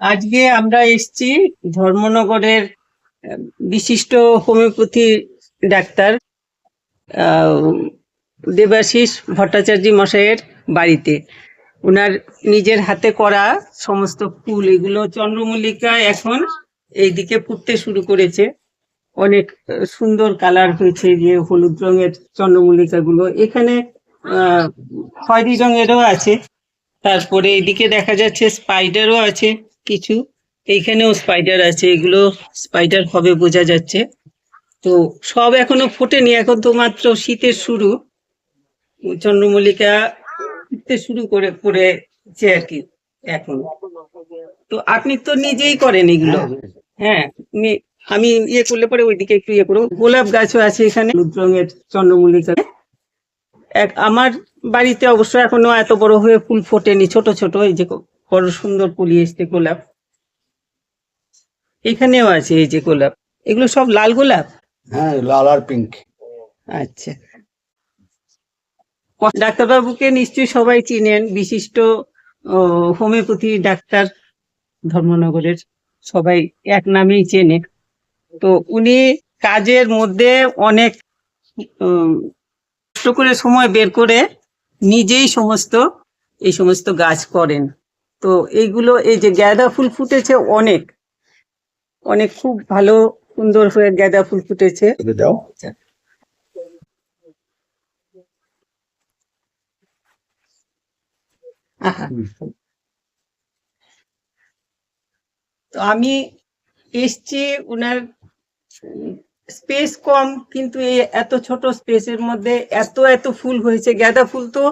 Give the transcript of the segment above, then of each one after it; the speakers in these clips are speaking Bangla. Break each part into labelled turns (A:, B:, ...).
A: আজকে আমরা এসছি ধর্মনগরের বিশিষ্ট হোমিওপ্যাথি ডাক্তার দেবাশিস ভট্টাচার্য মশাইয়ের বাড়িতে। ওনার নিজের হাতে করা সমস্ত ফুল, এগুলো চন্দ্রমল্লিকা এখন এইদিকে ফুটতে শুরু করেছে। অনেক সুন্দর কালার হয়েছে যে হলুদ রঙের চন্দ্রমল্লিকা গুলো এখানে খয়েরি রঙেরও আছে। তারপরে এদিকে দেখা যাচ্ছে স্পাইডারও আছে। কিছু। এইখানেও স্পাইডার আছে এগুলো স্পাইডার হবে বোঝা যাচ্ছে। তো সব এখনও ফোটেনি এখন তো মাত্র শীতের শুরু। চন্দ্রমল্লিকা ফুটতে শুরু করে করেছে আর কি এখন। তো আপনি তো নিজেই করেন এগুলো। হ্যাঁ নি- আমি ইয়ে করলে পরে ওইদিকে একটু ইয়ে করব। গোলাপ গাছও আছে এখানে হলুদ রঙের চন্দ্রমল্লিকা। এক আমার বাড়িতে অবশ্য এখনও এত বড় হয়ে ফুল ফোটেনি ছোট ছোট এই যে বড় সুন্দর ফুলি এসছে গোলাপ। এখানেও আছে এই যে গোলাপ। এগুলো সব লাল গোলাপ?
B: হ্যাঁ লাল আর পিঙ্ক
A: আচ্ছা। ডাক্তারবাবুকে নিশ্চয়ই সবাই চিনেন বিশিষ্ট হোমিওপ্যাথি ডাক্তার ধর্মনগরের সবাই এক নামেই চেনে। তো উনি কাজের মধ্যে অনেক কষ্ট করে সময় বের করে নিজেই সমস্ত এই সমস্ত গাছ করেন। তো এইগুলো এই যে গাঁদা ফুল ফুটেছে অনেক। অনেক খুব ভালো সুন্দর হয়ে গাঁদা ফুল ফুটেছে। তো আমি এসছি ওনার স্পেস কম কিন্তু এই এত ছোট স্পেসের মধ্যে এত এত ফুল হয়েছে। গাঁদা ফুল তো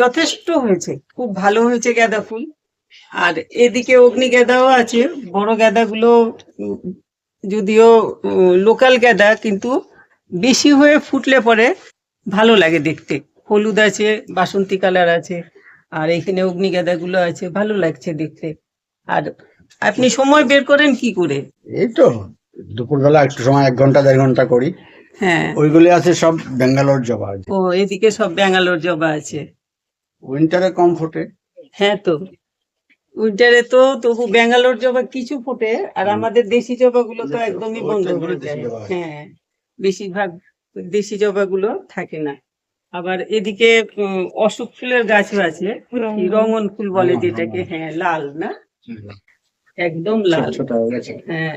A: যথেষ্ট হয়েছে। খুব ভালো হয়েছে গাঁদা ফুল। আর এদিকে অগ্নি গাঁদাও আছে বড় গাঁদাগুলো যদিও লোকাল গাঁদা কিন্তু বেশি হয়ে ফুটলে পরে ভালো লাগে দেখতে। হলুদ আছে বাসন্তী কালার আছে আর এখানে অগ্নি গাঁদাগুলো আছে ভালো লাগছে দেখতে। আর আপনি সময় বের করেন কি করে?
B: এই তো দুপুরবেলা একটু সময় এক ঘণ্টা দেড় ঘণ্টা করি।
A: হ্যাঁ।
B: ওইগুলি আছে সব ব্যাঙ্গালোর জবা আছে।
A: ও এদিকে সব ব্যাঙ্গালোর জবা আছে।
B: উইন্টারে কম ফোটে।
A: হ্যাঁ তো। উইন্টারে তো তবু ব্যাঙ্গালোর জবা কিছু ফোটে আর আমাদের দেশি জবাগুলো তো একদমই বন্ধ হয়ে যায়। হ্যাঁ বেশিরভাগ দেশি জবাগুলো থাকে না। আবার এদিকে অশোক ফুলের গাছও আছে। রঙন। ফুল বলে যেটাকে হ্যাঁ লাল না? একদম লাল।
B: ছোট হ্যাঁ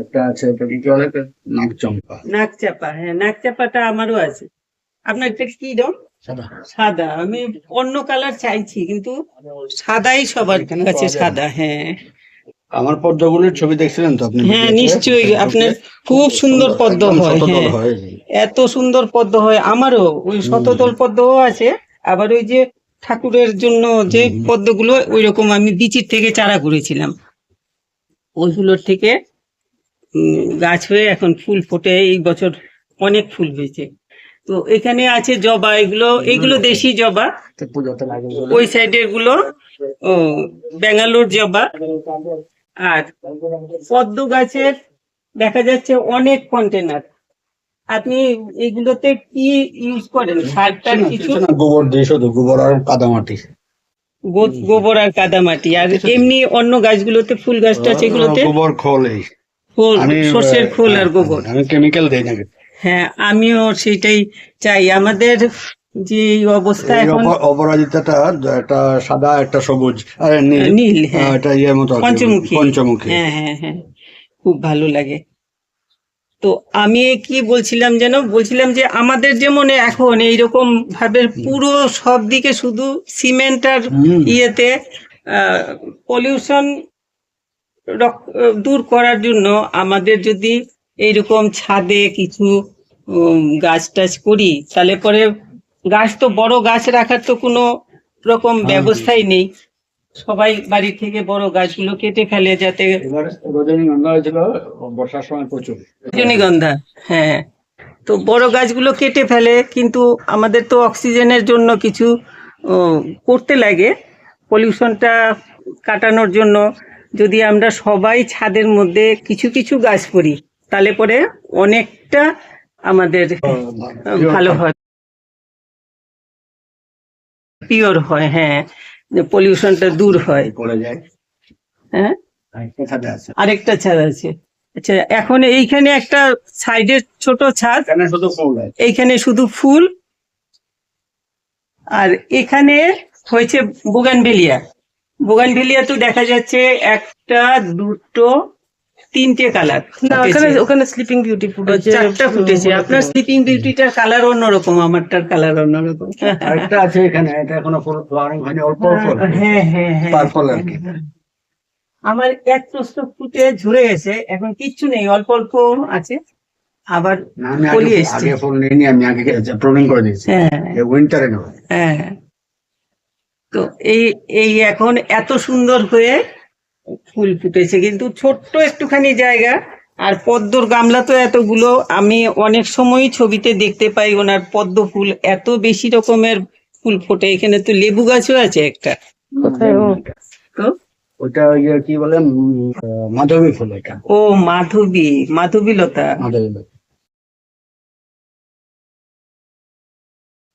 B: একটা আছে নাক
A: চাপা হ্যাঁ নাক চাপাটা আমারও আছে। আপনার এটা কি রং?
B: সাদা।
A: আমি অন্য কালার চাইছি কিন্তু সাদাই সবার কাছে সাদা হ্যাঁ।
B: আমার পদ্মগুলির ছবি দেখছিলেন তো আপনি?
A: হ্যাঁ নিশ্চয়ই। আপনার খুব সুন্দর পদ্ম হয় হ্যাঁ। এত সুন্দর পদ্ম হয় আমারও ওই শতদল পদ্মও আছে আবার ওই যে ঠাকুরের জন্য যে। পদ্মগুলো ওই রকম আমি বিচির থেকে চারা করেছিলাম। ওইগুলোর থেকে গাছ হয়ে এখন ফুল ফোটে এই বছর অনেক ফুল হয়েছে। তো এখানে আছে জবা এগুলো এগুলো দেশি জবা। ওই সাইডেরগুলো ও ব্যাঙ্গালোর জবা। আর পদ্ম গাছের দেখা যাচ্ছে অনেক কন্টেনার আপনি এগুলোতে কি ইউজ করেন? সার টার কিছু?
B: গোবর দিয়ে শুধু গোবর আর কাদামাটি।
A: গোবর আর কাদামাটি। আর এমনি অন্য গাছগুলোতে ফুল গাছটা সেগুলোতে
B: গোবর খোল এই।
A: খোল সর্ষের খোল আর গোবর।
B: আমি কেমিক্যাল দেই না।
A: হ্যাঁ আমিও সেটাই চাই। আমাদের যে অবস্থা এখন
B: অপ- অপরাজিতাটা একটা সাদা একটা সবুজ আর নীল।
A: হ্যাঁ।
B: আহ, এটা ইয়ের মতো
A: পঞ্চমুখী।
B: পঞ্চমুখী।
A: হ্যাঁ হ্যাঁ হ্যাঁ। খুব ভালো লাগে। তো আমি কি বলছিলাম যেন বলছিলাম যে আমাদের যেমন এখন এইরকম ভাবে পুরো সব দিকে শুধু সিমেন্ট আর। ইয়েতে পলিউশন দূর করার জন্য আমাদের যদি এইরকম ছাদে কিছু গাছ টাছ করি তাহলে পরে গাছ তো বড় গাছ রাখার তো কোনো রকম ব্যবস্থাই নেই। সবাই বাড়ি থেকে বড় গাছগুলো কেটে ফেলে যাতে
B: রজনীগন্ধা হয়েছিল বর্ষার সময় প্রচুর।
A: রজনীগন্ধা হ্যাঁ। তো বড় গাছগুলো কেটে ফেলে কিন্তু আমাদের তো অক্সিজেনের জন্য কিছু করতে লাগে। পলিউশনটা কাটানোর জন্য যদি আমরা সবাই ছাদের মধ্যে কিছু কিছু গাছ করি তাহলে পরে অনেকটা আমাদের ভালো। হয়। পিওর হয় হ্যাঁ। পলিউশনটা দূর হয়। হ্যাঁ? আরেকটা ছাদ আছে। আচ্ছা এখন এইখানে একটা সাইডের ছোট ছাদ। এইখানে শুধু ফুল। আর এখানে হয়েছে বুগানভেলিয়া। বুগানভেলিয়া তো দেখা যাচ্ছে একটা দুটো তিনটে কালার
C: না ওখানে ওখানে স্লিপিং বিউটি ফুটেছে।
A: চারটা ফুটেছে। আপনার স্লিপিং বিউটিটার কালার অন্যরকম আমারটার কালার অন্যরকম।
B: আরেকটা আছে এখানে এটা এখনও ফুল ফ্লাওয়ারিং হয়নি অল্প অল্প
A: হ্যাঁ হ্যাঁ হ্যাঁ
B: পার্পল আর কি।
A: আমার এক প্রস্ত ফুটে ঝরে গেছে এখন কিচ্ছু নেই অল্প অল্প আছে আবার কলি এসছে।
B: আগে ফুল নিইনি আমি আগে প্রুনিং করে দিয়েছি।
A: হ্যাঁ।
B: উইন্টারে নেব।
A: হ্যাঁ। তো এই এই এখন এত সুন্দর হয়ে ফুল ফুটেছে কিন্তু ছোট্ট একটুখানি জায়গা। আর পদ্মর গামলা তো এতগুলো আমি অনেক সময় ছবিতে দেখতে পাই ওনার পদ্ম ফুল এত বেশি রকমের ফুল ফোটে। এখানে তো লেবু গাছও আছে একটা।
C: কোথায়
A: তো?
B: ওটা ওই কি বলে মাধবী ফুল এটা।
A: ও মাধবী মাধবীলতা।
B: মাধবী ফুল।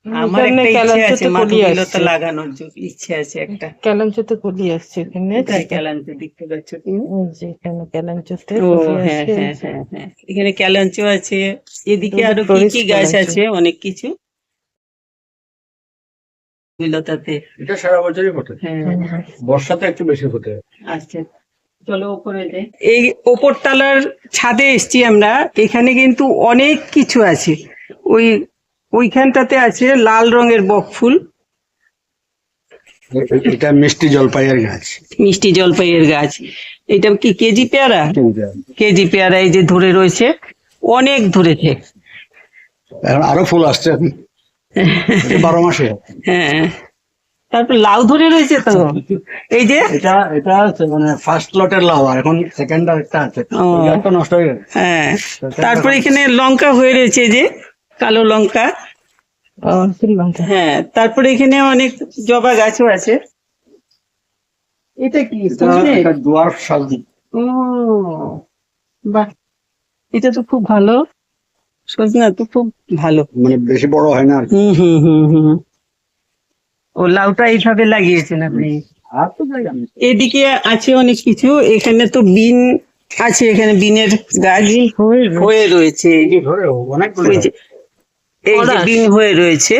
A: আমার একটা ইচ্ছে আছে
C: কলি
A: লাগানোর জন্য ইচ্ছে আছে একটা।
C: ক্যালাঞ্চোতে কলি আসছে এখানে।
A: ক্যালাঞ্চো দেখতে পাচ্ছ
C: এখানে ক্যালাঞ্চোতে
A: ও হ্যাঁ হ্যাঁ হ্যাঁ হ্যাঁ। এখানে ক্যালাঞ্চো আছে। এদিকে আরও কি কি গাছ আছে। অনেক কিছু। বিলতাতে
B: এটা সারা বছরই ফোটে।
A: হ্যাঁ।
B: বর্ষাতে একটু বেশি ফোটে।
A: আচ্ছা চলো উপরে যাই। এই ওপর তলার ছাদে এসছি আমরা। এখানে কিন্তু অনেক কিছু আছে। ওই ওইখানটাতে আছে লাল রঙের বকফুল
B: এটা মিষ্টি জলপাইয়ের গাছ।
A: মিষ্টি জলপাইয়ের গাছ। এটা কি কেজি পেয়ারা? কেজি পেয়ারা এই যে ধরে রয়েছে অনেক ধরেছে।
B: এখন আরও ফুল আসছে। বারো মাসে।
A: হ্যাঁ। তারপর লাউ ধরে রয়েছে তো? এই যে?
B: এটা এটা মানে ফার্স্ট লটের লাউ আর এখন সেকেন্ড আর একটা আছে। নষ্ট হয়ে গেছে।
A: হ্যাঁ। তারপর এখানে লঙ্কা হয়ে রয়েছে যে। কালো লঙ্কা।
C: ও,
A: হ্যাঁ তারপরে এখানে অনেক জবা গাছও আছে। এটা কি?
B: এটা
A: সজনে?
B: একটা ডুয়ার্ফ সবজি
A: ও বাহ। এটা তো খুব ভালো। সজনা তো খুব ভালো।
B: মানে বেশি বড় হয় না
A: হুম হুম হুম হুম। ও লাউটা এইভাবে লাগিয়েছেন আপনি। এদিকে আছে অনেক কিছু। এখানে তো বিন আছে এখানে বিনের গাছ হয়ে রয়েছে।
B: অনেকগুলো
A: এই যে বিন হয়ে রয়েছে।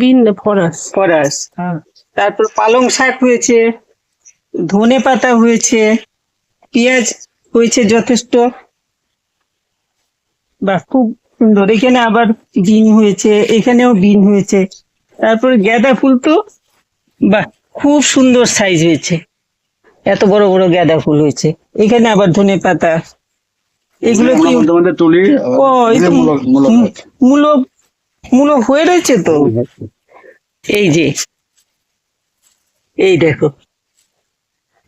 C: বিন ফরাস।
A: ফরাস।
C: হ্যাঁ।
A: তারপর পালং শাক হয়েছে ধনে পাতা হয়েছে পেঁয়াজ হয়েছে যথেষ্ট। বাহ খুব সুন্দর। এখানে আবার বিন হয়েছে এখানেও বিন হয়েছে। তারপরে গাঁদা ফুল তো বাহ খুব সুন্দর সাইজ হয়েছে। এত বড় বড় গাঁদা ফুল হয়েছে। এখানে আবার ধনে পাতা। এগুলো কি? ও তো
B: মূলক
A: মূলো হয়ে রয়েছে তো? এই যে। এই দেখো।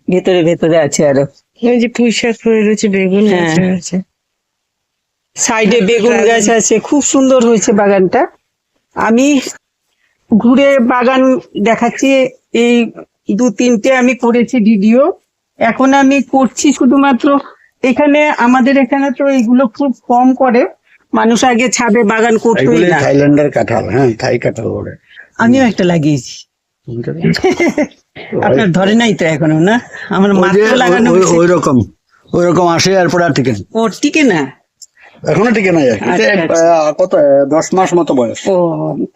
A: ভেতরে ভেতরে আছে আরও।
C: ওই যে পুঁই শাক হয়ে রয়েছে বেগুন
A: হ্যাঁ।
C: আছে।
A: সাইডে বেগুন গাছ আছে। খুব সুন্দর হয়েছে বাগানটা। আমি ঘুরে বাগান দেখাচ্ছি। এই দু তিনটে আমি করেছি ভিডিও। এখন আমি করছি শুধুমাত্র এখানে আমাদের এখানে তো এইগুলো খুব কম করে। মানুষ আগে ছাদে বাগান করতোই না।
B: থাইল্যান্ডের কাঁঠাল হ্যাঁ থাই কাঁঠাল বলে
A: আমিও একটা লাগিয়েছি। আপনার ধরে নাই তো এখনও না? আমার মাত্র লাগানো
B: ওই- রকম ওই রকম আসে এরপরে আর টিকে
A: ও টিকে না?
B: এখনও টিকে নাই।
A: আচ্ছা, আচ্ছা।
B: কত দশ মাস মতো বয়স।
A: ও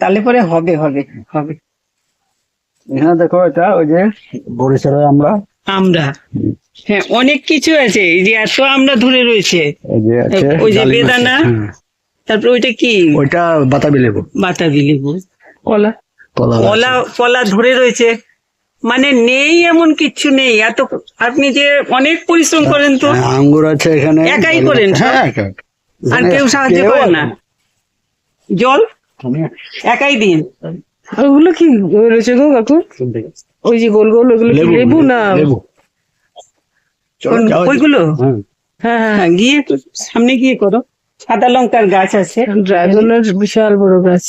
A: তাহলে পরে হবে হবে হবে।
B: এখানে দেখো এটা ওই যে বরিশালে আমরা।
A: আমরা? হ্যাঁ অনেক কিছু আছে এই যে এত আমরা ধরে রয়েছে। ওই যে বেদানা?
B: হ্যাঁ।
A: তারপর ওইটা কি?
B: ওইটা বাতাবি লেবু।
A: বাতাবি লেবু।
C: কলা।
B: কলা
A: কলা কলা ধরে রয়েছে। মানে নেই এমন কিচ্ছু নেই। এত আপনি যে অনেক পরিশ্রম করেন তো।
B: হ্যাঁ, আঙ্গুর আছে এখানে।
A: একাই করেন?
B: হ্যাঁ।
A: আর কেউ সাহায্য করে না? জল? একাই দিন।
C: ওগুলো কি রয়েছে গো কাকু? ওই যে গোল গোল ওগুলো কি লেবু না।
A: ওইগুলো?
B: হ্যাঁ।
C: হ্যাঁ হ্যাঁ।
A: হ্যাঁ গিয়ে তো সামনে গিয়ে করো। সাদা লঙ্কার গাছ আছে।
C: ড্রাগনের বিশাল বড় গাছ।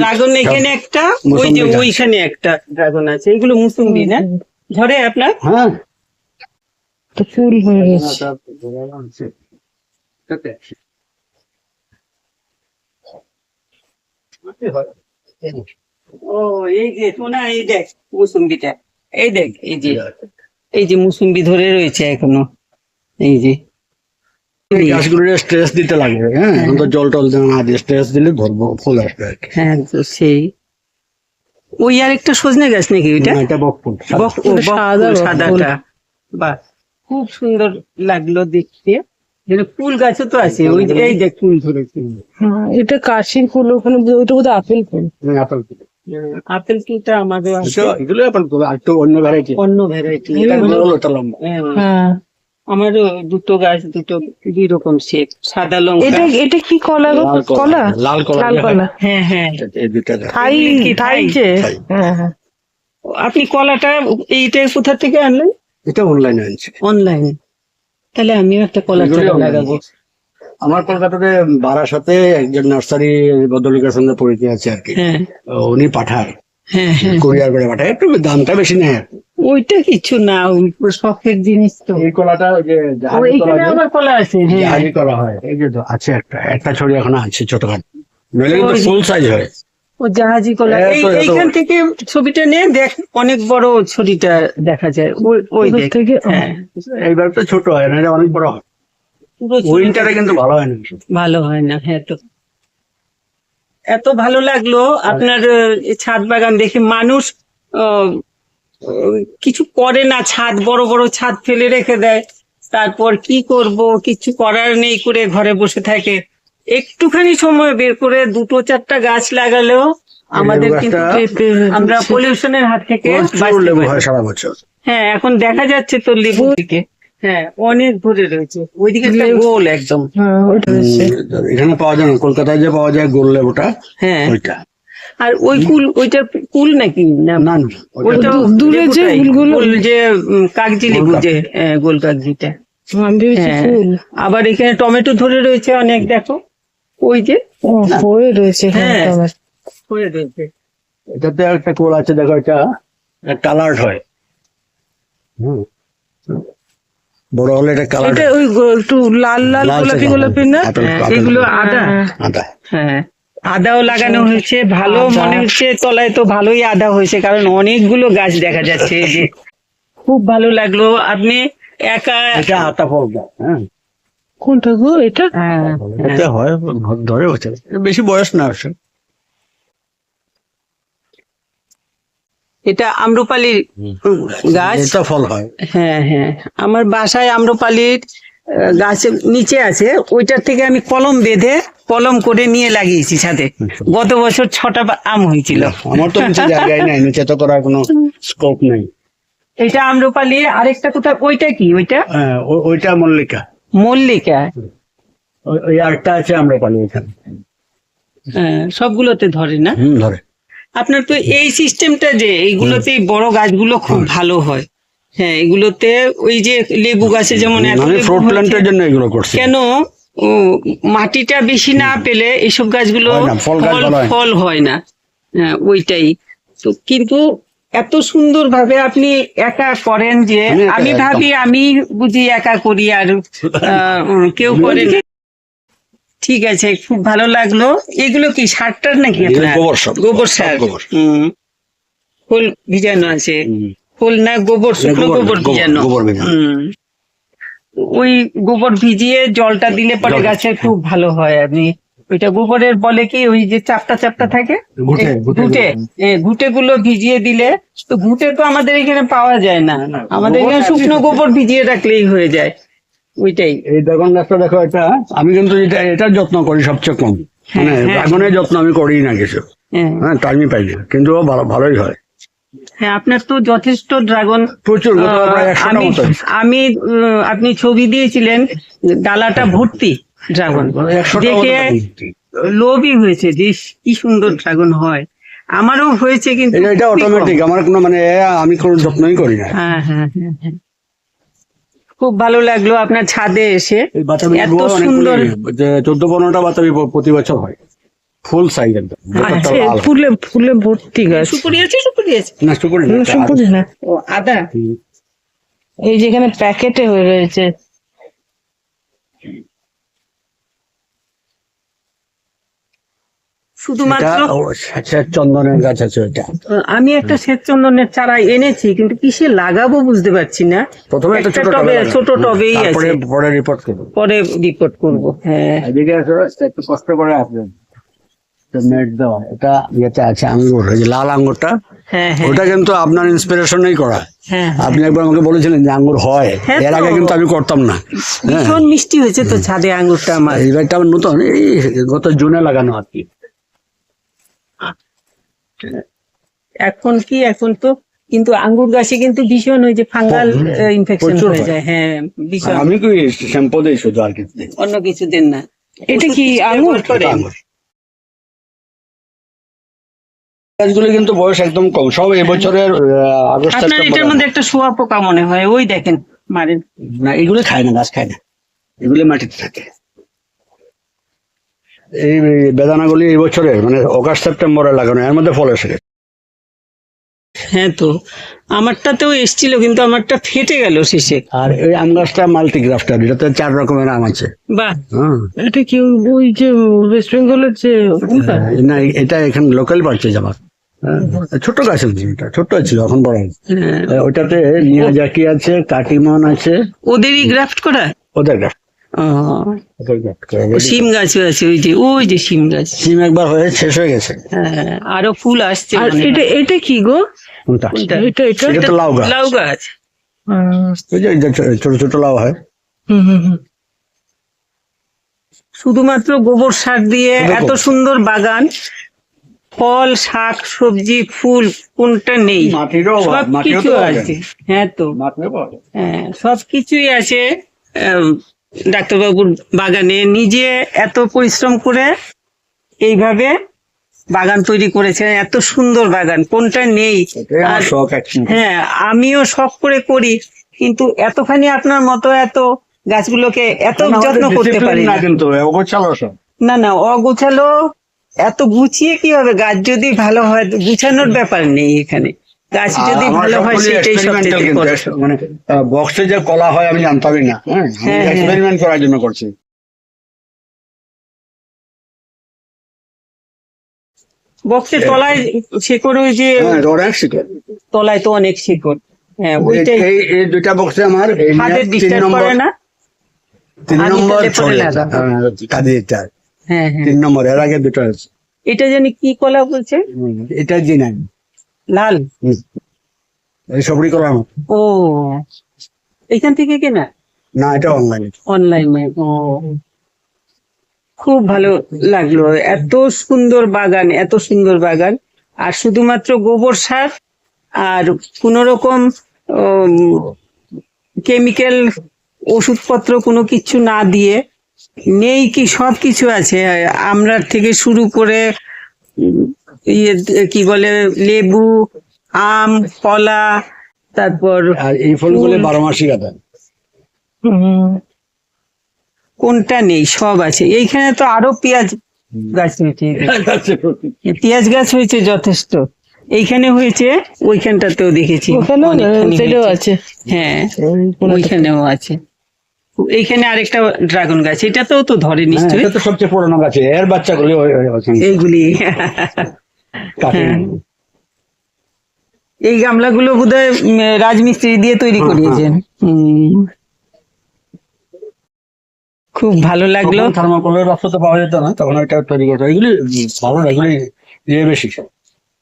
A: ড্রাগন এখানে একটা ওই যে। ওইখানে একটা ড্রাগন আছে। এগুলো মুসুম্বি না? ধরে আপনার?
B: হ্যাঁ।
C: তো ফুল হয়ে গেছে।
A: ও এই যে সোনা এই দেখ মুসুম্বিটা। এই দেখ এই যে এই যে মুসুম্বি ধরে রয়েছে এখনও। এই যে।
B: স্ট্রেস দিতে হ্যাঁ? তো জল টল দেওয়া না দিয়ে স্ট্রেস দিলে ধরবো ফুল আসবে আর কি।
A: হ্যাঁ তো সেই। ওই আর একটা সজনে গাছ নাকি ওইটা?
B: না, এটা বকফুল
A: বকফুল,
C: বকফুল।
A: সাদাটা। বাহ খুব সুন্দর লাগল দেখতে। ফুল গাছও তো আছে ওই যে এই দেখ ফুল ধরেছে।
C: হ্যাঁ, এটা কাশির ফুল ওখানে ওইটা বোধ আপেল ফুল।
B: হ্যাঁ, আপেল ফুল।
A: আপেল ফুলটা আমাদের আছে।
B: এগুলো- এগুলো আপেল ফুল আর একটু অন্য ভ্যারাইটি
A: অন্য ভ্যারাইটি
B: এটা লম্বা।
C: হ্যাঁ।
A: আমারও দুটো গাছ দুটো দুই রকম শেপ সাদা লঙ্কা।
C: এটা এটা কি কলা গো?
B: কলা। লাল কলা।
C: লাল কলা।
A: হ্যাঁ হ্যাঁ।
B: এই
C: থাই থাই? যে। হ্যাঁ হ্যাঁ।
A: আপনি কলাটা এইটা কোথা থেকে আনলেন?
B: এটা অনলাইনে আনছি।
A: অনলাইন তাহলে আমিও একটা কলা চারা লাগাবো।
B: আমার কলকাতাতে বারাসাতে একজন নার্সারি বদলিকার সঙ্গে পরিচয় আছে আর কি।
A: হ্যাঁ।
B: উনি পাঠায়
A: হ্যাঁ হ্যাঁ।
B: কুরিয়ার করে পাঠায়। একটু দামটা বেশি নেয়
A: ওইটা কিছু না ওই শখের জিনিস তো।
B: এই কলাটা ওই যে
A: ও,
B: জাহাজি কলা
A: এইখানে
B: যে-
A: আবার কলা আছে হ্যাঁ।
B: জাহাজি করা হয় এই যে আছে একটা একটা ছড়ি এখন আছে ছোটখাটো। নইলে কিন্তু ফুল সাইজ হয়।
A: ও জাহাজি কলা। এইখান থেকে ছবিটা নিয়ে দেখ অনেক বড় ছড়িটা দেখা যায়। ওই ওই
C: থেকে
A: হ্যাঁ।
B: এইবার তো ছোট হয় না অনেক বড় হয়। উইন্টারে কিন্তু ভালো হয় না।
A: ভালো হয় না হ্যাঁ তো। এত ভালো লাগল আপনার ছাদ বাগান দেখে মানুষ কিছু করে না ছাদ বড় বড় ছাদ ফেলে রেখে দেয়। তারপর কি করব? কিছু করার নেই করে ঘরে বসে থাকে। একটুখানি সময় বের করে দুটো চারটা গাছ লাগালেও আমাদের কিন্তু আমরা পলিউশনের হাত থেকে।
B: হয় সারা বছর।
A: হ্যাঁ এখন দেখা যাচ্ছে তো লেবু দিকে হ্যাঁ অনেক ভরে রয়েছে। ওইদিকে গোল একদম।
C: হ্যাঁ
B: এখানে পাওয়া যায় না কলকাতায় যে পাওয়া যায় গোল লেবুটা
A: হ্যাঁ।
B: ওইটা।
A: আর ওই কুল ওইটা কুল নাকি? না
B: না না
C: দূরে যে ফুলগুলো-
A: যে কাগজি লেবু যে হ্যাঁ, গোল কাগজিটা হ্যাঁ।
C: ফুল।
A: আবার এখানে টমেটো ধরে রয়েছে অনেক দেখো। ওই যে
C: হয়ে রয়েছে
A: হ্যাঁ। হয়ে রয়েছে।
B: এটাতে একটা কোল আছে দেখো এটা কালার্ড হয়। হুম। বড় হলে এটা কালার
C: এটা ওই একটু লাল লাল গোলাপি গোলাপি না?
A: হ্যাঁ, এগুলো আদা।
B: আদা।
A: হ্যাঁ। আদাও লাগানো হয়েছে ভালো মনে হচ্ছে তলায় তো ভালোই আদা হয়েছে কারণ অনেকগুলো গাছ দেখা যাচ্ছে এই যে। খুব ভালো লাগল আপনি একা
B: এটা আতা ফল হ্যাঁ।
C: কোনটা গো এটা?
A: হ্যাঁ,
B: এটা হয় ধরে বছর বেশি বয়স না আসে
A: এটা আম্রপালির গাছ?
B: এটা ফল হয়।
A: হ্যাঁ হ্যাঁ। আমার বাসায় আম্রপালির আহ, গাছ নিচে আছে ওইটার থেকে আমি কলম বেঁধে কলম করে নিয়ে লাগিয়েছি ছাদে। গত বছর ছটা আম হয়েছিল।
B: আমার তো নিচে জায়গায় নাই নিচে তো করার কোনো স্কোপ নেই।
A: এটা আম্রপালি আরেকটা কোথায় ওইটা কি ওইটা?
B: হ্যাঁ, ওইটা মল্লিকা।
A: মল্লিকা।
B: ওই- আরেকটা আছে আমরা পালি এখানে।
A: হ্যাঁ, সবগুলোতে ধরে না?
B: ধরে।
A: আপনার তো এই সিস্টেমটা যে এইগুলোতে বড় গাছগুলো খুব ভালো হয়। হ্যাঁ এগুলোতে ওই যে লেবু গাছে যেমন এত
B: মানে ফ্রুট প্ল্যান্টের জন্য এগুলো করছি।
A: কেন মাটিটা বেশি না পেলে এইসব গাছগুলো
B: ফল হয় না।
A: ফল হয় না। ওইটাই। তো কিন্তু এত সুন্দর ভাবে আপনি একা করেন যে
B: আমি।
A: ভাবি আমি বুঝি একা করি আর কেউ করে ঠিক আছে খুব ভালো লাগল। এগুলো কি সারটার নাকি
B: গোবর সার।
A: গোবর সার। হুম। ফুল ভিজানো আছে। ফুল না গোবর শুকনো
B: গোবর,
A: ভিজানো। ওই গোবর ভিজিয়ে জলটা দিলে পরে
B: জল-
A: গাছে খুব ভালো হয়। আপনি ওইটা গোবরের বলে কি ওই যে চাপটা চাপটা থাকে?
B: ঘুটে, ঘুটে
A: গুলো। ভিজিয়ে দিলে তো ঘুটে তো আমাদের এখানে পাওয়া যায় না। আমাদের এখানে শুকনো গোবর ভিজিয়ে রাখলেই হয়ে যায়। ওইটাই।
B: এই ড্রাগন গাছটা দেখো এটা আমি কিন্তু এটা এটার যত্ন করি সবচেয়ে কম। মানে
A: হ্যাঁ।
B: ড্রাগনের যত্ন আমি করি না কিছু।
A: হ্যাঁ।
B: হ্যাঁ টাইমই পাই না। কিন্তু ভালো ভালোই হয়।
A: হ্যাঁ আপনার তো যথেষ্ট ড্রাগন
B: প্রচুর
A: আমি আমি আপনি ছবি দিয়েছিলেন ডালাটা ভর্তি ড্রাগন। দেখে লোভই হয়েছে যে কি সুন্দর ড্রাগন হয়। আমারও হয়েছে কিন্তু
B: এটা। অটোমেটিক আমার কোনো মানে আমি কোনো যত্নই করি না।
A: হ্যাঁ হ্যাঁ হ্যাঁ, হ্যাঁ। খুব ভালো লাগল আপনার ছাদে এসে। এত সুন্দর
B: যে চোদ্দ পনেরোটা বাতাবি প্রতি বছর হয়। ফুল সাইজ একদম লাল।
C: ফুলে ফুলে ভর্তি গাছ।
A: সুপুরি আছে সুপুরি আছে?
B: না সুপুরি না,
C: সুপুরি না।
A: ও আদা?
C: এই যেখানে প্যাকেটে হয়ে রয়েছে।
A: শুধুমাত্র?
B: আচ্ছা চন্দনের গাছ আছে ওইটা।
A: আমি একটা শ্বেত চন্দনের চারা এনেছি কিন্তু কিসে লাগাবো বুঝতে পারছি না।
B: প্রথমে একটা ছোট
A: টবে ছোট টবেই আছে।
B: পরে রিপোর্ট করব।
A: পরে রিপোর্ট করব হ্যাঁ।
B: একটু কষ্ট করে আসবেন। নেট দেওয়া এটা ইয়েতে আছে আঙ্গুর লাল আঙ্গুরটা
A: হ্যাঁ হ্যাঁ।
B: ওটা কিন্তু আপনার ইন্সপিরেশনেই করা।
A: হ্যাঁ
B: আপনি একবার আমাকে বলেছিলেন যে আঙ্গুর হয় এর আগে কিন্তু আমি করতাম না।
A: ভীষণ মিষ্টি হয়েছে তো ছাদে আঙ্গুরটা আমার।
B: এইবারটা আমার নতুন এই গত জুনে লাগানো আর কি।
A: এখন কি এখন তো কিন্তু আঙ্গুর গাছে কিন্তু ভীষণ ওই যে ফাঙ্গাল ইনফেকশন হয়ে যায়। হ্যাঁ ভীষণ।
B: আমি কি শ্যাম্পু দিই শুধু আর কিছু।
A: অন্য কিছু দেন না।
C: এটা কি?
B: আঙ্গুর। গাছগুলো কিন্তু বয়স একদম কম। সব এবছরের আহ, আগস্ট
A: আপনার এটার মধ্যে একটা শোয়া পোকা মনে হয় ওই দেখেন মারেন
B: না এগুলো খায় না গাছ খায় না। এগুলো মাটিতে থাকে। এই বেদানাগুলি এই বছরের মানে অগাস্ট সেপ্টেম্বরে লাগানো এর মধ্যে ফল এসে
A: হ্যাঁ তো আমারটাতেও এসছিল কিন্তু আমারটা ফেটে গেল শেষে।
B: আর এই আম গাছটা মাল্টিগ্রাফটার এটাতে চার রকমের আম আছে।
A: বাহ।
B: হ্যাঁ।
C: এটা কি ওই যে ওয়েস্ট বেঙ্গলের যে
B: না এটা এখানে লোকাল পারচেজ আমার। হ্যাঁ, ছোট গাছ আছে ছোট ছিল এখন বড় হয়েছে।
A: হ্যাঁ।
B: ওটাতে মিয়াজাকি আছে কাটিমন আছে।
A: ওদেরই গ্রাফট করা?
B: ওদের
A: ও,
B: গাছ করে।
A: ও শিম আছে ওই যে ওই যে শিম গাছ।
B: সিম একবার হয়ে শেষ হয়ে গেছে।
A: হ্যাঁ আরও ফুল আসছে
C: আর এটা এটা কি গো? এটা এটা
B: এটা লাউ গাছ।
A: লাউ গাছ।
B: ওই যে- ছোট ছোট লাউ হয়।
C: হুম হুম হুম।
A: শুধুমাত্র গোবর সার দিয়ে এত সুন্দর বাগান। ফল শাক সবজি ফুল কোনটা নেই।
B: মাটিরও অভাব,
A: সব কিছু আছে। হ্যাঁ তো। হ্যাঁ সব কিছুই আছে ডাক্তারবাবুর বাগানে। নিজে এত পরিশ্রম করে এইভাবে বাগান তৈরি করেছেন এত সুন্দর বাগান কোনটা নেই। হ্যাঁ আমিও শখ করে করি কিন্তু এতখানি আপনার মতো এত গাছগুলোকে এত যত্ন করতে পারি
B: না। কিন্তু
A: না না অগোছালো এত গুছিয়ে কি হবে গাছ যদি ভালো হয় গুছানোর ব্যাপার নেই এখানে। গাছ যদি ভালো হয় সেটাই সবচেয়ে
B: মানে বক্সে যে কলা হয় আমি জানতামই না। হ্যাঁ
A: হ্যাঁ, হ্যাঁ।
B: এক্সপেরিমেন্ট করার জন্য করছি।
A: বক্সের তলায় শেকড় ওই যে
B: হ্যাঁ অনেক শিখে
A: তলায় তো অনেক শিকড়। হ্যাঁ
B: এই
A: ওইটাই
B: এই এই দুইটা বক্সে আমার
A: হাতে ডিস্টার্ব করে না?
B: তিন নম্বর
A: হ্যাঁ হ্যাঁ।
B: তিন নম্বর এর আগে দুটো আছে।
A: এটা জানি কি কলা বলছে?
B: এটা জিনাই
A: লাল?
B: এই সবরি আমার।
A: ও। এখান থেকে কেনা?
B: না এটা অনলাইন
A: অনলাইনে ও। খুব ভালো লাগল। এত সুন্দর বাগান এত সুন্দর বাগান। আর শুধুমাত্র গোবর সার আর কোন রকম কেমিক্যাল ওষুধপত্র কোনো কিছু না দিয়ে নেই কি সব কিছু আছে। আমরার থেকে শুরু করে ইয়ে কি বলে লেবু আম কলা তারপর
B: আর এই ফলগুলো বারো মাসই
A: কোনটা নেই সব আছে। এইখানে তো আরও পেঁয়াজ গাছ হয়েছে পেঁয়াজ গাছ হয়েছে যথেষ্ট। এইখানে হয়েছে ওইখানটাতেও দেখেছি।
C: আছে।
A: হ্যাঁ ওইখানেও আছে। এইখানে আরেকটা ড্রাগন গাছ এটাতেও তো ধরে নিশ্চয়ই।
B: এটা তো সবচেয়ে পুরোনো গাছ এর বাচ্চাগুলি
A: এইগুলি। হ্যাঁ। এই গামলাগুলো বোধহয় রাজমিস্ত্রি দিয়ে তৈরি
B: হ্যাঁ,
A: করিয়েছেন। খুব ভালো লাগল।
B: থার্মোকলের বাক্স তো পাওয়া যেত না তখন ওইটা তৈরি করতো। এগুলি ভালো এগুলি ইয়ে বেশি।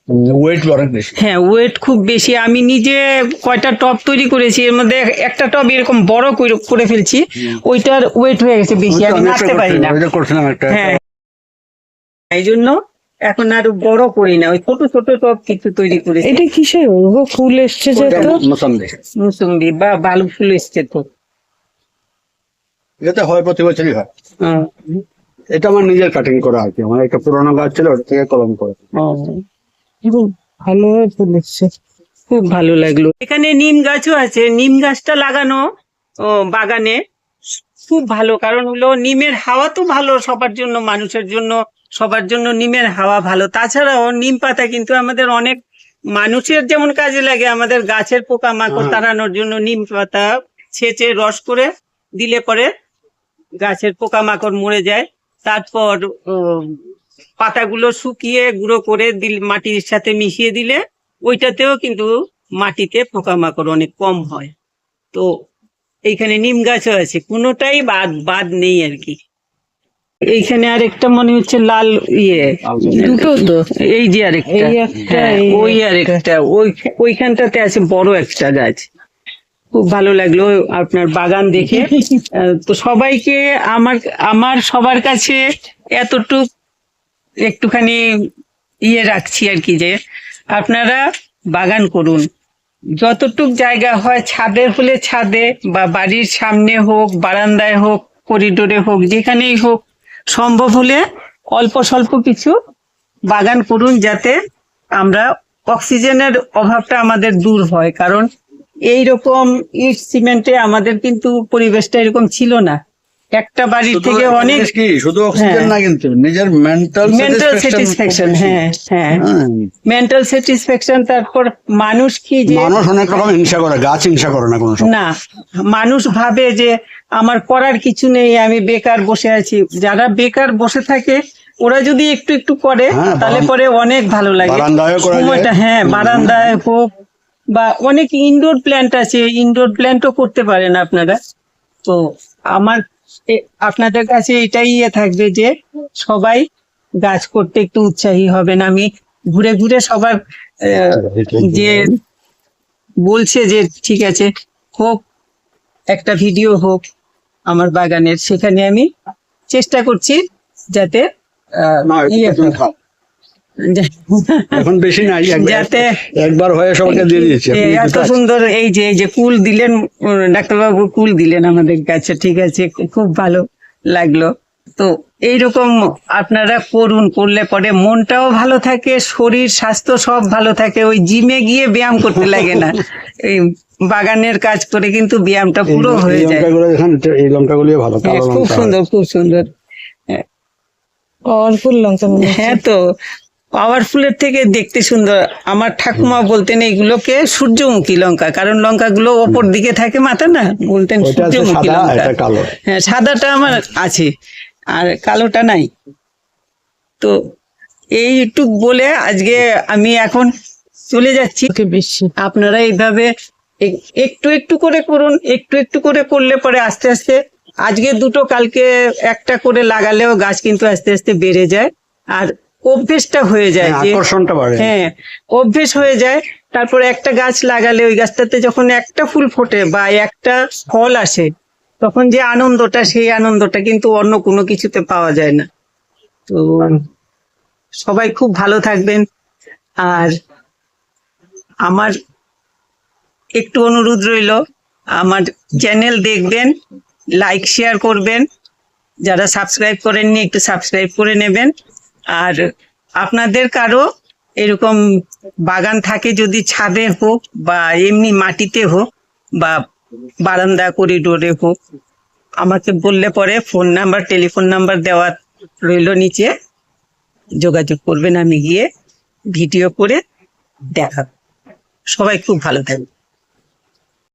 B: ওয়েট অনেক বেশি।
A: হ্যাঁ ওয়েট খুব বেশি। আমি নিজে কয়টা টপ তৈরি করেছি এর মধ্যে একটা টব এরকম বড় করে- করে ফেলছি ওইটার ওয়েট হয়ে গেছে বেশি আমি নাড়তে পারি না। হ্যাঁ। এই জন্য এখন আর বড় করি না ওই ছোট ছোট টব কিছু তৈরি করেছি।
C: এটা কিসের? গো? ফুল এসছে যে তো?
B: মোসাম্বি।
A: মুসুম্বি বা বালু ফুল এসছে তো।
B: এটা হয় প্রতি বছরই হয়। এটা আমার নিজের কাটিং করা আর কি। আমার একটা পুরোনো গাছ ছিল ওটা থেকে কলম করে।
A: ও,
C: খুব ভালো ফুল
A: খুব ভালো লাগল। এখানে নিম গাছও আছে। নিম গাছটা লাগানো ও বাগানে। খুব ভালো কারণ হলো নিমের হাওয়া তো ভালো সবার জন্য মানুষের জন্য সবার জন্য নিমের হাওয়া ভালো। তাছাড়াও নিম পাতা কিন্তু আমাদের অনেক মানুষের যেমন কাজে লাগে আমাদের গাছের পোকামাকড়
B: হ্যাঁ।
A: তাড়ানোর জন্য নিম পাতা ছেঁচে রস করে দিলে পরে গাছের পোকামাকড় মরে যায়। তারপর পাতাগুলো শুকিয়ে গুঁড়ো করে দিল মাটির সাথে মিশিয়ে দিলে ওইটাতেও কিন্তু মাটিতে পোকামাকড় অনেক কম হয়। তো এইখানে নিম গাছও আছে কোনোটাই বাদ বাদ নেই আর কি। এইখানে আরেকটা মনে হচ্ছে লাল ইয়ে
C: দুটো তো?
A: এই যে আরেকটা।
C: একটা,
A: হ্যাঁ, ওই আরেকটা ওই ওইখানটাতে আছে বড় একটা গাছ। খুব ভালো লাগল আপনার বাগান দেখে। তো সবাইকে আমার আমার সবার কাছে এতটুক একটুখানি ইয়ে রাখছি আর কি যে আপনারা বাগান করুন। যতটুক জায়গা হয় ছাদের হলে ছাদে বা বাড়ির সামনে হোক, বারান্দায় হোক, করিডোরে হোক, যেখানেই হোক, সম্ভব হলে অল্প স্বল্প কিছু বাগান করুন যাতে আমরা অক্সিজেনের অভাবটা আমাদের দূর হয়। কারণ এই রকম ইট সিমেন্টে আমাদের কিন্তু পরিবেশটা এরকম ছিল না। একটা বাড়ির থেকে অনেক
B: কি? শুধু অক্সিজেন
A: হ্যাঁ।
B: না কিন্তু নিজের মেন্টাল
A: মেন্টাল স্যাটিসফ্যাকশন হ্যাঁ হ্যাঁ। মেন্টাল স্যাটিসফ্যাকশন তারপর মানুষ কি যে
B: মানুষ অনেক রকম হিংসা করে গাছ হিংসা করে না কোনো
A: না মানুষ ভাবে যে আমার করার কিছু নেই আমি বেকার বসে আছি। যারা বেকার বসে থাকে ওরা যদি একটু একটু করে
B: হ্যাঁ,
A: তাহলে পরে অনেক ভালো লাগে। সময়টা হ্যাঁ বারান্দায় হোক বা অনেক ইনডোর প্ল্যান্ট আছে ইনডোর প্ল্যান্টও করতে পারেন আপনারা। তো আমার আপনাদের কাছে এটাই ইয়ে থাকবে যে সবাই গাছ করতে একটু উৎসাহী হবেন আমি ঘুরে ঘুরে সবার যে বলছে যে ঠিক আছে হোক একটা ভিডিও হোক আমার বাগানের সেখানে আমি চেষ্টা করছি যাতে আহ, ইয়ে হয়।
B: এখন বেশি নাই
A: যাতে
B: একবার হয়ে সবাইকে দিয়ে দিয়েছি।
A: এত সুন্দর এই যে এই যে কুল দিলেন ডাক্তারবাবু কুল দিলেন আমাদের কাছে ঠিক আছে খুব ভালো লাগল। তো এইরকম আপনারা করুন করলে পরে মনটাও ভালো থাকে শরীর স্বাস্থ্য সব ভালো থাকে। ওই জিমে গিয়ে ব্যায়াম করতে লাগে না। এই বাগানের কাজ করে কিন্তু ব্যায়ামটা পুরো হয়ে যায়।
B: এই লঙ্কাগুলো ভালো
A: খুব সুন্দর খুব সুন্দর।
C: পাওয়ারফুল লঙ্কা।
A: হ্যাঁ তো পাওয়ারফুলের থেকে দেখতে সুন্দর। আমার ঠাকুমা বলতেন এইগুলোকে সূর্যমুখী লঙ্কা। কারণ লঙ্কাগুলো ওপর দিকে থাকে মাথা না বলতেন সূর্যমুখী লঙ্কা। হ্যাঁ সাদাটা আমার আছে আর কালোটা নাই। তো এইটুক বলে আজকে আমি এখন চলে যাচ্ছি। আপনারা এইভাবে এক- একটু একটু করে করুন একটু একটু করে করলে পরে আস্তে আস্তে আজকে দুটো কালকে একটা করে লাগালেও গাছ কিন্তু আস্তে আস্তে বেড়ে যায়। আর অভ্যেসটা হয়ে যায়
B: হ্যাঁ,
A: যে
B: আকর্ষণটা বাড়ে।
A: হ্যাঁ অভ্যেস হয়ে যায় তারপর একটা গাছ লাগালে ওই গাছটাতে যখন একটা ফুল ফোটে বা একটা ফল আসে তখন যে আনন্দটা সেই আনন্দটা কিন্তু অন্য কোনো কিছুতে পাওয়া যায় না। তো সবাই খুব ভালো থাকবেন। আর আমার একটু অনুরোধ রইল আমার চ্যানেল দেখবেন লাইক শেয়ার করবেন। যারা সাবস্ক্রাইব করেননি একটু সাবস্ক্রাইব করে নেবেন। আর আপনাদের কারও এরকম বাগান থাকে যদি ছাদে হোক বা এমনি মাটিতে হোক বা বারান্দা, করিডোরে হোক, আমাকে বললে পরে ফোন নাম্বার, টেলিফোন নাম্বার দেওয়া রইল নিচে। যোগাযোগ করবেন আমি গিয়ে, ভিডিও করে দেখাবো সবাই খুব ভালো থাকবে